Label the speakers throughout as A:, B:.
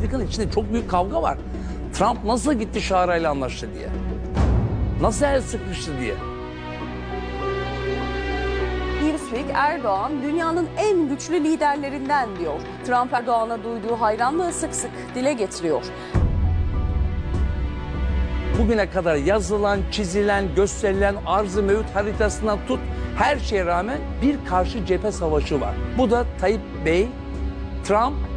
A: Amerika'nın içinde çok büyük kavga var. Trump nasıl gitti Şara ile anlaştı diye. Nasıl el sıkmıştı diye.
B: Newsweek Erdoğan dünyanın en güçlü liderlerinden diyor. Trump Erdoğan'a duyduğu hayranlığı sık sık dile getiriyor.
A: Bugüne kadar yazılan, çizilen, gösterilen arz-ı mevcut haritasından tut her şeye rağmen bir karşı cephe savaşı var. Bu da Tayyip Bey, Trump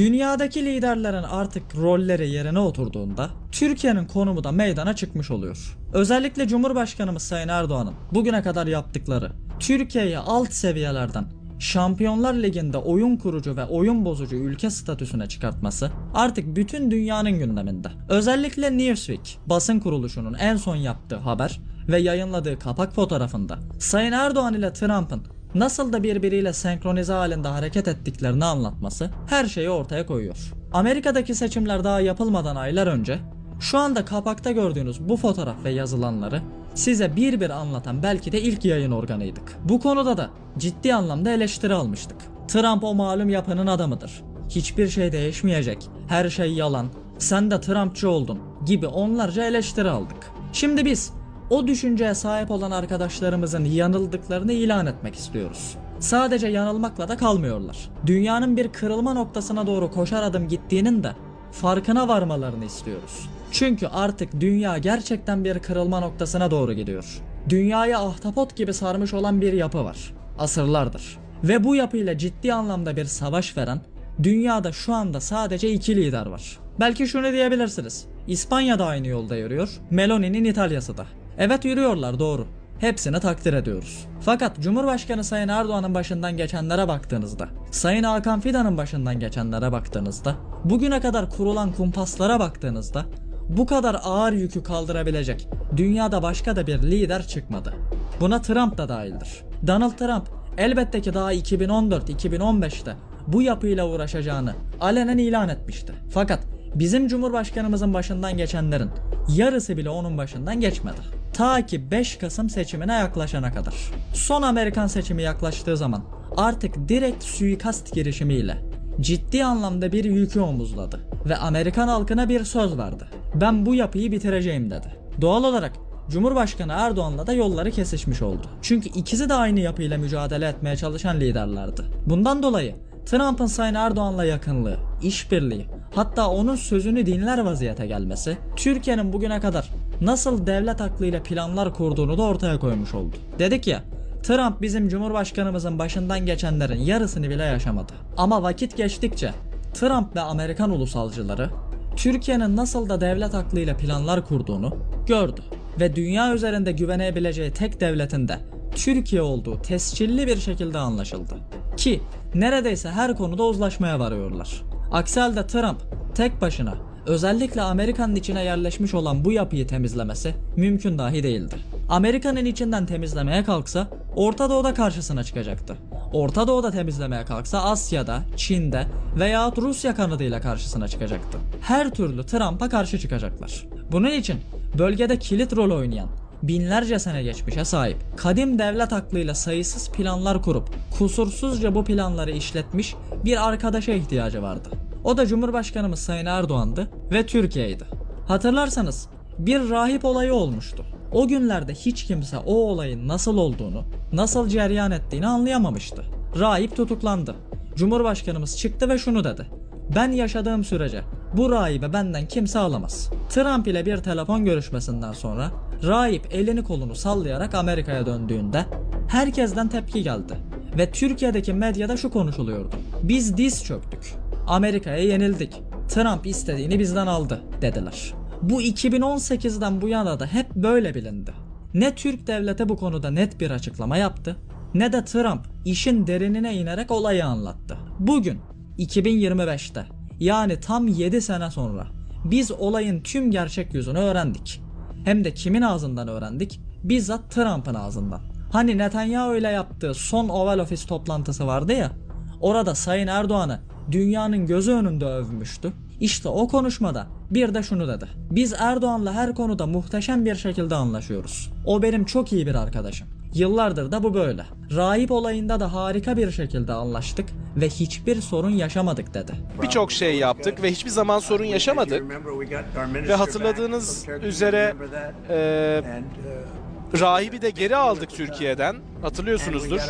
C: Dünyadaki liderlerin artık rolleri yerine oturduğunda Türkiye'nin konumu da meydana çıkmış oluyor. Özellikle Cumhurbaşkanımız Sayın Erdoğan'ın bugüne kadar yaptıkları Türkiye'yi alt seviyelerden Şampiyonlar Ligi'nde oyun kurucu ve oyun bozucu ülke statüsüne çıkartması artık bütün dünyanın gündeminde. Özellikle Newsweek basın kuruluşunun en son yaptığı haber ve yayınladığı kapak fotoğrafında Sayın Erdoğan ile Trump'ın nasıl da birbiriyle senkronize halinde hareket ettiklerini anlatması her şeyi ortaya koyuyor. Amerika'daki seçimler daha yapılmadan aylar önce şu anda kapakta gördüğünüz bu fotoğraf ve yazılanları size bir bir anlatan belki de ilk yayın organıydık. Bu konuda da ciddi anlamda eleştiri almıştık. Trump o malum yapının adamıdır. Hiçbir şey değişmeyecek. Her şey yalan. Sen de Trumpçı oldun gibi onlarca eleştiri aldık. Şimdi biz o düşünceye sahip olan arkadaşlarımızın yanıldıklarını ilan etmek istiyoruz. Sadece yanılmakla da kalmıyorlar. Dünyanın bir kırılma noktasına doğru koşar adım gittiğinin de farkına varmalarını istiyoruz. Çünkü artık dünya gerçekten bir kırılma noktasına doğru gidiyor. Dünyayı ahtapot gibi sarmış olan bir yapı var. Asırlardır. Ve bu yapıyla ciddi anlamda bir savaş veren dünyada şu anda sadece iki lider var. Belki şunu diyebilirsiniz. İspanya da aynı yolda yürüyor, Meloni'nin İtalya'sı da. Evet yürüyorlar doğru. Hepsini takdir ediyoruz. Fakat Cumhurbaşkanı Sayın Erdoğan'ın başından geçenlere baktığınızda, Sayın Hakan Fidan'ın başından geçenlere baktığınızda, bugüne kadar kurulan kumpaslara baktığınızda bu kadar ağır yükü kaldırabilecek dünyada başka da bir lider çıkmadı. Buna Trump da dahildir. Donald Trump elbette ki daha 2014-2015'te bu yapıyla uğraşacağını alenen ilan etmişti. Fakat bizim Cumhurbaşkanımızın başından geçenlerin yarısı bile onun başından geçmedi. Ta ki 5 Kasım seçimine yaklaşana kadar. Son Amerikan seçimi yaklaştığı zaman artık direkt suikast girişimiyle ciddi anlamda bir yükü omuzladı ve Amerikan halkına bir söz verdi. Ben bu yapıyı bitireceğim dedi. Doğal olarak Cumhurbaşkanı Erdoğan'la da yolları kesişmiş oldu. Çünkü ikisi de aynı yapıyla mücadele etmeye çalışan liderlerdi. Bundan dolayı Trump'ın Sayın Erdoğan'la yakınlığı, işbirliği, hatta onun sözünü dinler vaziyete gelmesi, Türkiye'nin bugüne kadar nasıl devlet aklıyla planlar kurduğunu da ortaya koymuş oldu. Dedik ya, Trump bizim Cumhurbaşkanımızın başından geçenlerin yarısını bile yaşamadı. Ama vakit geçtikçe Trump ve Amerikan ulusalcıları Türkiye'nin nasıl da devlet aklıyla planlar kurduğunu gördü ve dünya üzerinde güvenebileceği tek devletin de Türkiye olduğu tescilli bir şekilde anlaşıldı. Ki neredeyse her konuda uzlaşmaya varıyorlar. Aksi halde Trump tek başına özellikle Amerika'nın içine yerleşmiş olan bu yapıyı temizlemesi mümkün dahi değildi. Amerika'nın içinden temizlemeye kalksa Orta Doğu'da karşısına çıkacaktı. Orta Doğu'da temizlemeye kalksa Asya'da, Çin'de veya Rusya kanadıyla karşısına çıkacaktı. Her türlü Trump'a karşı çıkacaklar. Bunun için bölgede kilit rol oynayan binlerce sene geçmişe sahip, kadim devlet aklıyla sayısız planlar kurup kusursuzca bu planları işletmiş bir arkadaşa ihtiyacı vardı. O da Cumhurbaşkanımız Sayın Erdoğan'dı ve Türkiye'ydi. Hatırlarsanız bir rahip olayı olmuştu. O günlerde hiç kimse o olayın nasıl olduğunu, nasıl cereyan ettiğini anlayamamıştı. Rahip tutuklandı. Cumhurbaşkanımız çıktı ve şunu dedi. Ben yaşadığım sürece bu rahibe benden kimse alamaz. Trump ile bir telefon görüşmesinden sonra rahip elini kolunu sallayarak Amerika'ya döndüğünde herkesten tepki geldi. Ve Türkiye'deki medyada şu konuşuluyordu. Biz diz çöktük. Amerika'ya yenildik. Trump istediğini bizden aldı dediler. Bu 2018'den bu yana da hep böyle bilindi. Ne Türk devleti bu konuda net bir açıklama yaptı ne de Trump işin derinine inerek olayı anlattı. Bugün 2025'te yani tam 7 sene sonra biz olayın tüm gerçek yüzünü öğrendik. Hem de kimin ağzından öğrendik? Bizzat Trump'ın ağzından. Hani Netanyahu ile yaptığı son Oval Office toplantısı vardı ya. Orada Sayın Erdoğan'ı dünyanın gözü önünde övmüştü. İşte o konuşmada bir de şunu dedi. Biz Erdoğan'la her konuda muhteşem bir şekilde anlaşıyoruz. O benim çok iyi bir arkadaşım. Yıllardır da bu böyle. Rahip olayında da harika bir şekilde anlaştık ve hiçbir sorun yaşamadık dedi.
D: Birçok şey yaptık ve hiçbir zaman sorun yaşamadık. Ve hatırladığınız üzere e, rahibi de geri aldık Türkiye'den. Hatırlıyorsunuzdur.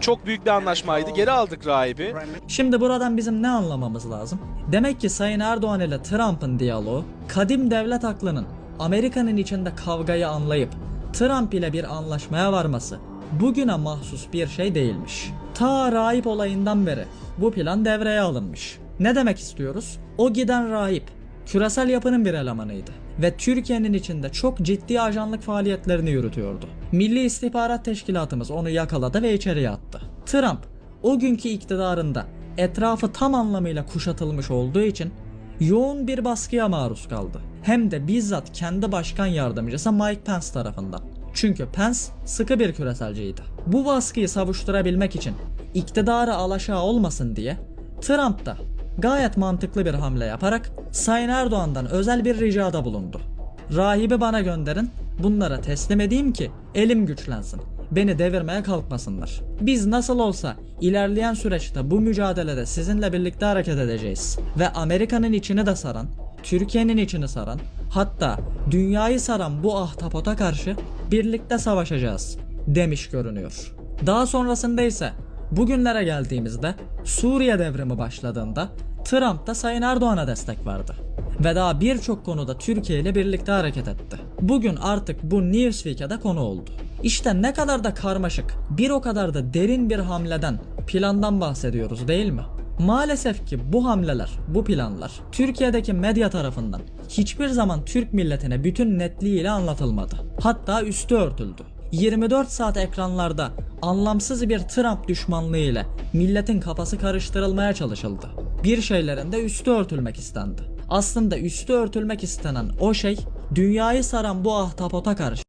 D: Çok büyük bir anlaşmaydı. Geri aldık rahibi.
C: Şimdi buradan bizim ne anlamamız lazım? Demek ki Sayın Erdoğan ile Trump'ın diyaloğu, kadim devlet aklının Amerika'nın içinde kavgayı anlayıp Trump ile bir anlaşmaya varması bugüne mahsus bir şey değilmiş. Ta rahip olayından beri bu plan devreye alınmış. Ne demek istiyoruz? O giden rahip küresel yapının bir elemanıydı ve Türkiye'nin içinde çok ciddi ajanlık faaliyetlerini yürütüyordu. Milli İstihbarat Teşkilatımız onu yakaladı ve içeriye attı. Trump o günkü iktidarında etrafı tam anlamıyla kuşatılmış olduğu için yoğun bir baskıya maruz kaldı. Hem de bizzat kendi başkan yardımcısı Mike Pence tarafından. Çünkü Pence sıkı bir küreselciydi. Bu baskıyı savuşturabilmek için iktidarı alaşağı olmasın diye Trump da gayet mantıklı bir hamle yaparak Sayın Erdoğan'dan özel bir ricada bulundu. Rahibi bana gönderin, bunlara teslim edeyim ki elim güçlensin. Beni devirmeye kalkmasınlar. Biz nasıl olsa ilerleyen süreçte bu mücadelede sizinle birlikte hareket edeceğiz. Ve Amerika'nın içini de saran, Türkiye'nin içini saran, hatta dünyayı saran bu ahtapota karşı birlikte savaşacağız demiş görünüyor. Daha sonrasında ise bugünlere geldiğimizde Suriye devrimi başladığında Trump da Sayın Erdoğan'a destek verdi. Ve daha birçok konuda Türkiye ile birlikte hareket etti. Bugün artık bu Newsweek'e de konu oldu. İşte ne kadar da karmaşık, bir o kadar da derin bir hamleden, plandan bahsediyoruz değil mi? Maalesef ki bu hamleler, bu planlar Türkiye'deki medya tarafından hiçbir zaman Türk milletine bütün netliğiyle anlatılmadı. Hatta üstü örtüldü. 24 saat ekranlarda anlamsız bir Trump düşmanlığı ile milletin kafası karıştırılmaya çalışıldı. Bir şeylerin de üstü örtülmek istendi. Aslında üstü örtülmek istenen o şey dünyayı saran bu ahtapota karşı